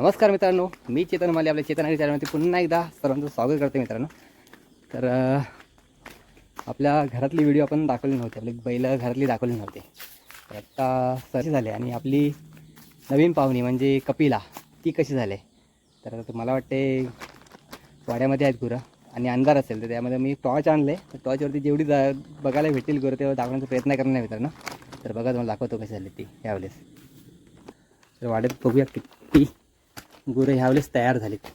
नमस्कार मित्रांनो मी चेतन माले आपल्या चेतन आणि चॅनलमध्ये पुन्हा एकदा सर्वांचं स्वागत करते मित्रांनो. तर आपल्या घरातली व्हिडिओ आपण दाखवली नव्हती आपली बैल घरातली दाखवली नव्हती. तर आत्ता सर्च झाले आणि आपली नवीन पाहुणी म्हणजे कपिला ती कशी झाली? तर आता मला वाटते वाड्यामध्ये आहेत गुरं आणि अंधार असेल तर त्यामध्ये मी टॉर्च आणले. तर टॉर्चवरती जेवढी जा बघायला भेटेल गुरं तेव्हा दाखवण्याचा प्रयत्न करणार नाही मित्रांनो. तर बघा तुम्हाला दाखवतो कशी झाली ती यावेळेस. तर वाड्यात बघूया किती गुरं ह्यावेळेस तयार झालीत.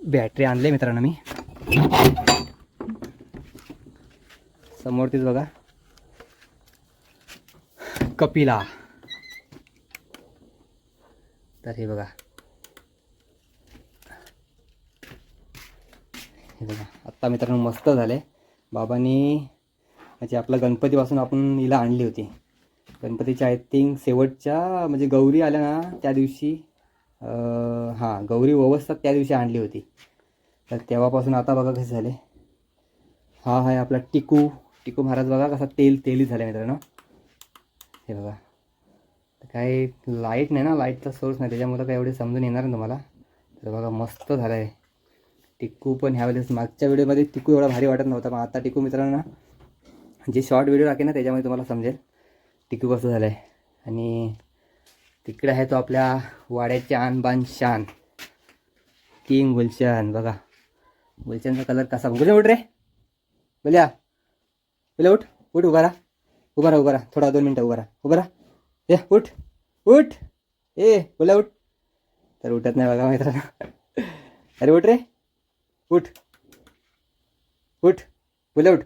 बॅटरी आणले मित्रांनो मी. समोर तीच बघा. कपिला. तर हे बघा. हे बघा आत्ता मित्रांनो मस्त झाले बाबांनी म्हणजे आपला गणपतीपासून आपण हिला आणली होती. गणपतीच्या आय थिंक शेवटच्या म्हणजे गौरी आल्या ना त्या दिवशी हां गौरी व्यवस्था त्या दिवशी आणली होती. तर तेव्हापासून आता बघा कसे झाले. हा आहे आपला टिकू टिकू महाराज बघा कसा तेल तेली झाला मित्रांनो. हे बघा. काही लाइट नाही ना लाईटचा सोर्स नाही त्याच्यामुळं काही एवढे समजून येणार नाही तुम्हाला. तर बघा मस्त झालं आहे टिकू पण ह्यावेळेस मागच्या व्हिडिओमध्ये टिकू एवढा भारी वाटत नव्हता पण आता टिकू मित्रांनो ना जे शॉर्ट व्हिडिओ टाकेन ना त्याच्यामध्ये तुम्हाला समजेल. टिकू कसं झालं आहे आणि तिकडे आहे तो आपल्या वाड्याचे आनबान शान. किंग गुलशन बघा. गुलशनचा कलर कसा? गुलशन उठ रे. बोल्या. बोल्या उठ. उठ उभा राहा. उभा राहा उभा राहा. थोडा दोन मिनटं उभा राहा. उभा राहा. ए उठ. उठ. ए बोल्या उठ. तर उठत नाही बघा मित्रांनो. अरे उठ रे. उठ. उठ. बोल्या उठ.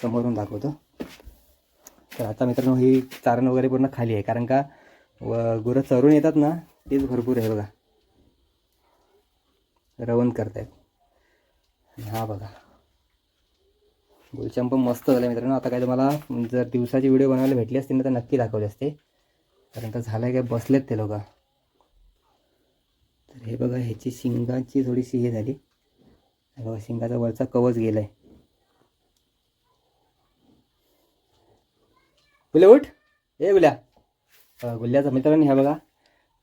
समोरून दाखवतो. तर आता मित्रांनो ही चारण वगैरे पूर्ण खाली आहे. कारण का व गुरं चरून येतात ना तेच भरपूर आहे बघा. रवण करतायत. हा बघा. गुलशाम पण मस्त झालं मित्रांनो. आता काय तुम्हाला जर दिवसाची व्हिडिओ बनवायला भेटली असते ना तर नक्की दाखवले असते. कारण का झालं आहे काय बसलेत ते लोक. तर हे बघा ह्याची शिंगाची थोडीशी हे झाली. बघा शिंगाचा वरचा कवच गेला आहे गुल्या उठ. ए गुल्या बघा मित्रांनी ह्या बघा.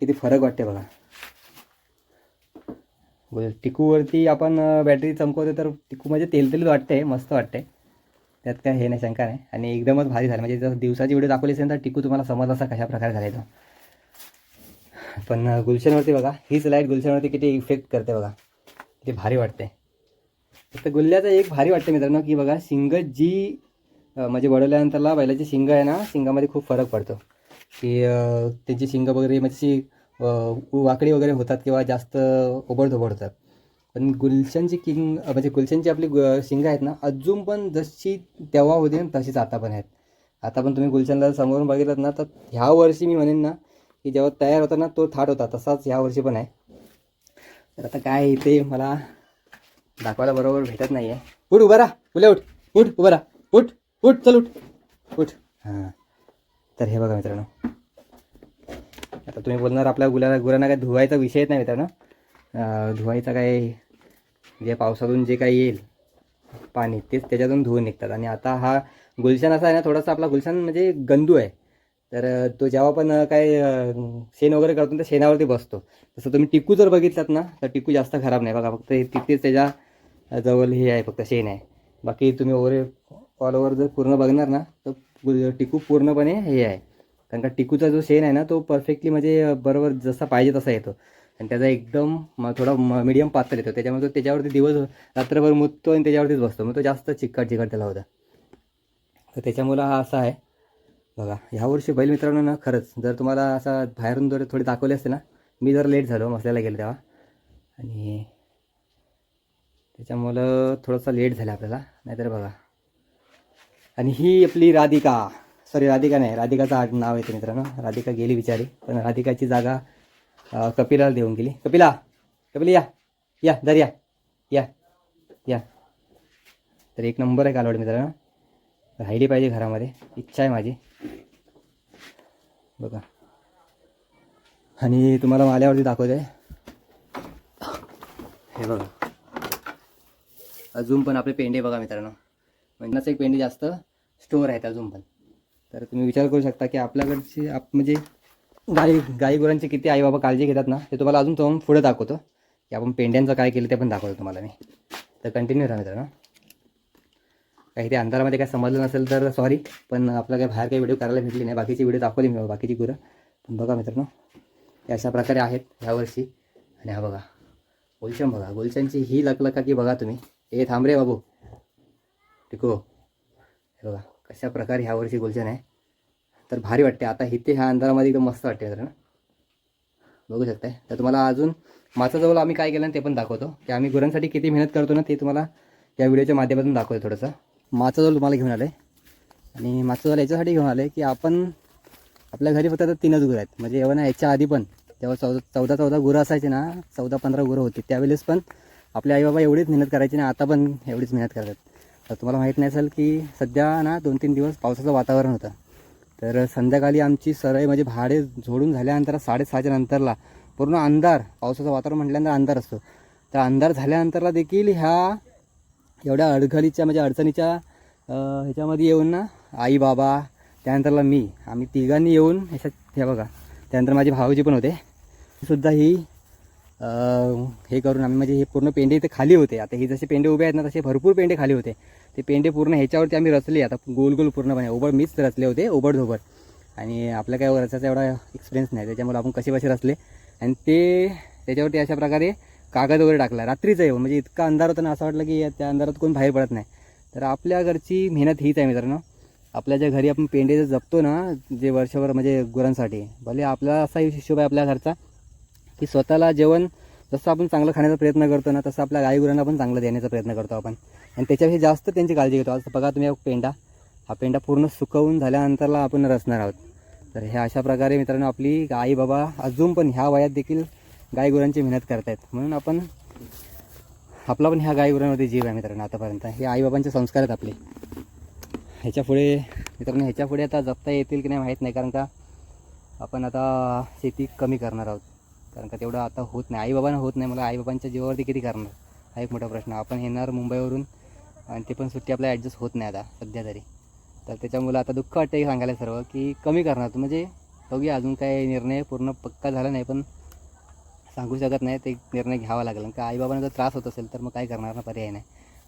किती फरक वाटते बघा. गुल टिकूवरती आपण बॅटरी चमकवतो तर टिकू म्हणजे तेलतेलीच वाटते मस्त वाटते. त्यात काय हे नाही शंका नाही. आणि एकदमच भारी झालं. म्हणजे जर दिवसाची व्हिडिओ दाखवली असेल तर टिकू तुम्हाला समज असा कशा प्रकारे झाला तो. पण गुलशनवरती बघा. हीच लाइट गुलशनवरती किती इफेक्ट करते बघा. किती भारी वाटते. फक्त गुल्ल्याचं एक भारी वाटते मित्रांनो की बघा शिंग जी म्हणजे वडवल्यानंतरला बैलाची शिंग आहे ना शिंगामध्ये खूप फरक पडतो. की त्याची त्यांची शिंग वगैरे म्हणजे वाकडी वगैरे होतात किंवा जास्त ओबडधोबड होतात पण गुलशनची किंग म्हणजे गुलशनची आपली शिंग आहेत ना अजून पण जशी तेव्हा होती ना तशीच आता पण आहेत. आता पण तुम्ही गुलशनला समोरून बघितलं ना तर ह्या वर्षी मी म्हणेन ना की जेव्हा तयार होता ना तो थाट होता तसाच ह्या वर्षी पण आहे. तर आता काय आहे ते मला दाखवायला बरोबर भेटत नाही आहे उठ उभा राहा. उल्या उठ. उठ उभा राहा. उठ. उठ चल उठ. उठ. हां. तर हे बघा मित्रांनो. आता तुम्ही बोलणार आपल्या गुलाला गुरांना काय धुवायचा विषयच नाही मित्रांनो. धुवायचा काय जे पावसातून जे काही येईल पाणी तेच त्याच्यातून धुवून निघतात. आणि आता हा गुलशन असा आहे ना थोडासा आपला गुलशन म्हणजे गंदू आहे. तर तो जेव्हा पण काय शेण वगैरे करतो ना, त्या शेणावरती बसतो. तसं तुम्ही टिकू जर बघितलात ना तर टिकू जास्त खराब नाही. बघा फक्त हे तिथेच त्याच्याजवळ हे आहे फक्त शेण आहे. बाकी तुम्ही वगैरे फॉलोवर जर पूर्ण बघणार ना तर टिकू पूर्णपणे हे आहे. कारण का टिकूचा जो शेण आहे ना तो परफेक्टली म्हणजे बरोबर जसा पाहिजे तसा येतो. आणि त्याचा एकदम म- थोडा मीडियम पातळ येतो. त्याच्यामुळे तो त्याच्यावरती दिवस रात्रभर मुततो आणि त्याच्यावरतीच बसतो. मग तो जास्त चिकट चिकट त्याला होता. तर त्याच्यामुळं हा असा आहे. बघा ह्यावर्षी बैल मित्रांनो ना खरंच जर तुम्हाला असा बाहेरून जर थोडे दाखवले असते ना मी जर लेट झालो मसल्याला गेलो तेव्हा. आणि त्याच्यामुळं थोडंसं लेट झालं आपल्याला. नाहीतर बघा आणि ही आपली राधिका. सॉरी राधिका नाही राधिकाचं आड नाव येते मित्रांनो. राधिका गेली बिचारी. पण राधिकाची जागा कपिलाला देऊन गेली. कपिला कपिला या. या दर या. या या. तर एक नंबर आहे कालवड मित्रांनो. राहिली पाहिजे घरामध्ये. इच्छा आहे माझी. बघा. आणि तुम्हाला माल्यावरती दाखवते. हे बघा. अजून पण आपले पेंडे बघा मित्रांनो. म्हणजे एक पेंडे जास्त. स्टोअर आहेत अजून पण. तर तुम्ही विचार करू शकता की आपल्याकडची आप म्हणजे गाई गाई गुरांची किती आई बाबा काळजी घेतात ना ते तुम्हाला अजून तो पुढे दाखवतो. की आपण पेंड्यांचं काय केलं ते पण दाखवतो तुम्हाला मी. तर कंटिन्यू राहा मित्रांनो. काही ते अंधारामध्ये काय समजलं नसेल तर सॉरी पण आपला काही बाहेर काही व्हिडिओ करायला भेटली नाही. बाकीची व्हिडिओ दाखवली मी बाकीची गुरं. पण बघा मित्रांनो हे अशा प्रकारे आहेत ह्यावर्षी आणि हा बघा गुलशन बघा. गुलशनची ही लकलका की बघा तुम्ही. हे थांब रे बाबू. टिको. हे बघा कशा प्रकारे ह्या वर्षी गुलशन आहे. तर भारी वाटते. आता इथे ह्या अंधारामध्ये एकदम मस्त वाटते मित्रांनो. बघू शकताय. तर तुम्हाला अजून माचाजवळ आम्ही काय केलं ते पण दाखवतो. की आम्ही गुरांसाठी किती मेहनत करतो ना ते तुम्हाला या व्हिडिओच्या माध्यमातून दाखवतो थोडंसं. माचाजवळ तुम्हाला घेऊन आलं आहे आणि माचाजवळ याच्यासाठी घेऊन आलं आहे की आपण आपल्या घरी फक्त आता तीनच गुरं आहेत. म्हणजे एवढं ना याच्या आधी पण तेव्हा चौदा चौदा चौदा गुरं असायचे ना चौदा पंधरा गुरं होती. त्यावेळेस पण आपले आईबाबा एवढीच मेहनत करायची ना आता पण एवढीच मेहनत करतात. तर तुम्हाला माहीत नाही असेल की सध्या ना दोन तीन दिवस पावसाचं वातावरण होतं. तर संध्याकाळी आमची सरळ म्हणजे भाडे झोडून झाल्यानंतर साडेसहाच्या नंतरला पूर्ण अंधार पावसाचं वातावरण म्हटल्यानंतर अंधार असतो. तर अंधार झाल्यानंतरला देखील ह्या एवढ्या अडघळीच्या म्हणजे अडचणीच्या ह्याच्यामध्ये येऊन ना आई बाबा त्यानंतरला मी आम्ही तिघांनी येऊन ह्याच्यात हे बघा त्यानंतर माझे भाऊजी पण होते. सुद्धा ही हे करून आम्ही म्हणजे हे पूर्ण पेंडे इथे खाली होते. आता हे जसे पेंडे उभे आहेत ना तसे भरपूर पेंडे खाली होते. ते पेंडे पूर्ण ह्याच्यावरती आम्ही रचले. आता गोल गोल पूर्णपणे. ओबड मीच रचले होते ओबड धोबड आणि आपल्या काय रचायचा एवढा एक्सपिरियन्स नाही. त्याच्यामुळे आपण कसे कसे रचले. आणि ते त्याच्यावरती अशा प्रकारे कागद वगैरे टाकला. रात्रीचं येऊन. म्हणजे इतका अंधार होता ना असं वाटलं की या- त्या अंधारात कोण बाहेर पडत नाही. तर आपल्या घरची मेहनत हीच आहे मित्रांनो. आपल्या ज्या घरी आपण पेंडे जर जपतो ना जे वर्षभर म्हणजे गुरांसाठी भले आपला असा हिशोब आहे आपल्या घरचा की स्वतःला जेवण जसं आपण चांगलं खाण्याचा प्रयत्न करतो ना तसं आपल्या गाईगुरांना पण चांगलं देण्याचा प्रयत्न करतो आपण. आणि त्याच्यापेक्षा जास्त त्यांची काळजी घेतो. आज बघा तुम्ही हा पेंडा हा पेंडा पूर्ण सुकवून झाल्यानंतरला आपण रचणार आहोत. तर ह्या अशा प्रकारे मित्रांनो आपली आई बाबा अजून पण ह्या वयात देखील गाई गुरांची मेहनत करतायत. म्हणून आपण आपला पण ह्या गाई जीव आहे मित्रांनो आतापर्यंत. हे आईबाबांचे संस्कार आहेत आपले. ह्याच्यापुढे मित्रांनो ह्याच्यापुढे आता जपता येतील की नाही माहीत नाही कारण का आपण आता शेती कमी करणार आहोत. कारण का तेवढं आता होत नाही. आईबाबांना होत नाही. मला आईबाबांच्या जीवावरती किती करणार? हा एक मोठा प्रश्न. आपण येणार मुंबईवरून आणि ते पण सुट्टी आपल्या ॲडजस्ट होत नाही आता सध्या तरी. तर त्याच्यामुळं आता दुःख वाटतं सांगायला सर्व की कमी करणार. म्हणजे बघूया अजून काही निर्णय पूर्ण पक्का झाला नाही पण सांगू शकत नाही. ते निर्णय घ्यावा लागेल. कारण का आईबाबांना जर त्रास होत असेल तर मग काय करणार ना पर्याय नाही.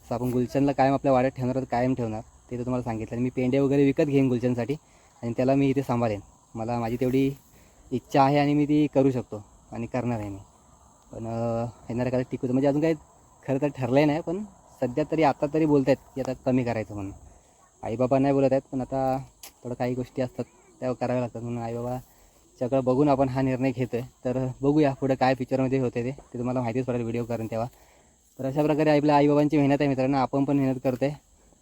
असं आपण गुलशनला कायम आपल्या वाड्यात ठेवणार तर कायम ठेवणार ते तर तुम्हाला सांगितलं. आणि मी पेंडे वगैरे विकत घेईन गुलशनसाठी आणि त्याला मी इथे सांभाळेन. मला माझी तेवढी इच्छा आहे आणि मी ती करू शकतो. आणि करणार आहे मी. पण येणाऱ्या काळात टिकवतो म्हणजे अजून काही खरं तर ठरलं नाही पण सध्या तरी आता तरी बोलत आहेत की आता कमी करायचं म्हणून. आईबाबा नाही बोलत आहेत पण आता थोडं काही गोष्टी असतात त्या कराव्या लागतात म्हणून आईबाबा सगळं बघून आपण हा निर्णय घेतो आहे तर बघूया पुढं काय पिक्चरमध्ये होते ते. ते तुम्हाला माहितीच पडेल व्हिडिओ करून तेव्हा. तर अशा प्रकारे आपल्या आईबाबांची मेहनत आहे मित्रांनो. आपण पण मेहनत करतो आहे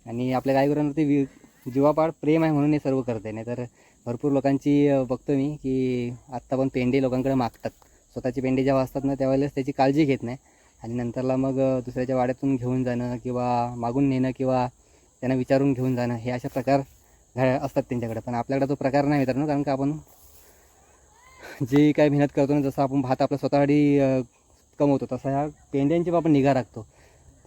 आणि आपल्या गायगुरांवरती वि जीवापाड प्रेम आहे म्हणून हे सर्व करते नाही तर भरपूर लोकांची बघतो मी की आत्ता पण पेंडे लोकांकडे मागतात. स्वतःचे पेंडे जेव्हा असतात ना त्यावेळेस त्याची काळजी घेत नाही. आणि नंतरला मग दुसऱ्याच्या वाड्यातून घेऊन जाणं किंवा मागून नेणं किंवा त्यांना विचारून घेऊन जाणं हे अशा प्रकार घ- असतात त्यांच्याकडे. पण आपल्याकडे तो प्रकार नाही मित्रांनो कारण का आपण जे काही मेहनत करतो ना जसं आपण भात आपल्या स्वतःसाठी कमवतो तसा ह्या पेंड्यांची पण आपण निगा राखतो.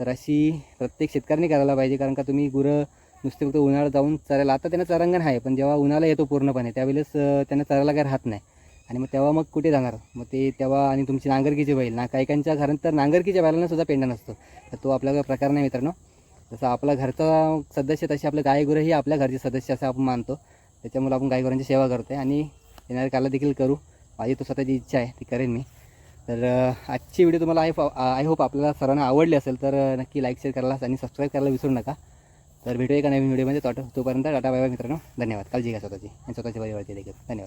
तर अशी प्रत्येक शेतकऱ्यांनी करायला पाहिजे कारण का तुम्ही गुरं नुसते फक्त उन्हाळ्यात जाऊन चरायला आता त्यांना चरांगण आहे पण जेव्हा उन्हाळा येतो पूर्णपणे त्यावेळेस त्यांना चरायला काही राहत नाही. आणि मग तेव्हा मग कुठे जाणार? मग ते तेव्हा आणि तुमची नांगरकीची बैल ना काही काहींच्या घरात तर नांगरकीच्या बैलांना सुद्धा पेंडा नसतो. तर तो आपला प्रकार नाही मित्रांनो. जसं आपला घरचा सदस्य तशी आपलं गाय ही आपल्या घरचे सदस्य असं आपण मानतो. त्याच्यामुळे आपण गायगुरांची सेवा करतो आहे आणि येणाऱ्या काला देखील करू. माझी तो स्वतःची इच्छा आहे ती करेन मी. तर आजची व्हिडिओ तुम्हाला आय आय होप आपल्याला सर्वांना आवडली असेल तर नक्की लाईक शेअर करायला आणि सबस्क्राईब करायला विसरू नका. तर भेटूया एका नवीन व्हिडिओमध्ये. तो तोपर्यंत टाटा बाय बाय मित्रांनो. धन्यवाद. काळजी घ्या स्वतःची. आणि स्वतःच्या परिवाराची देखील. धन्यवाद.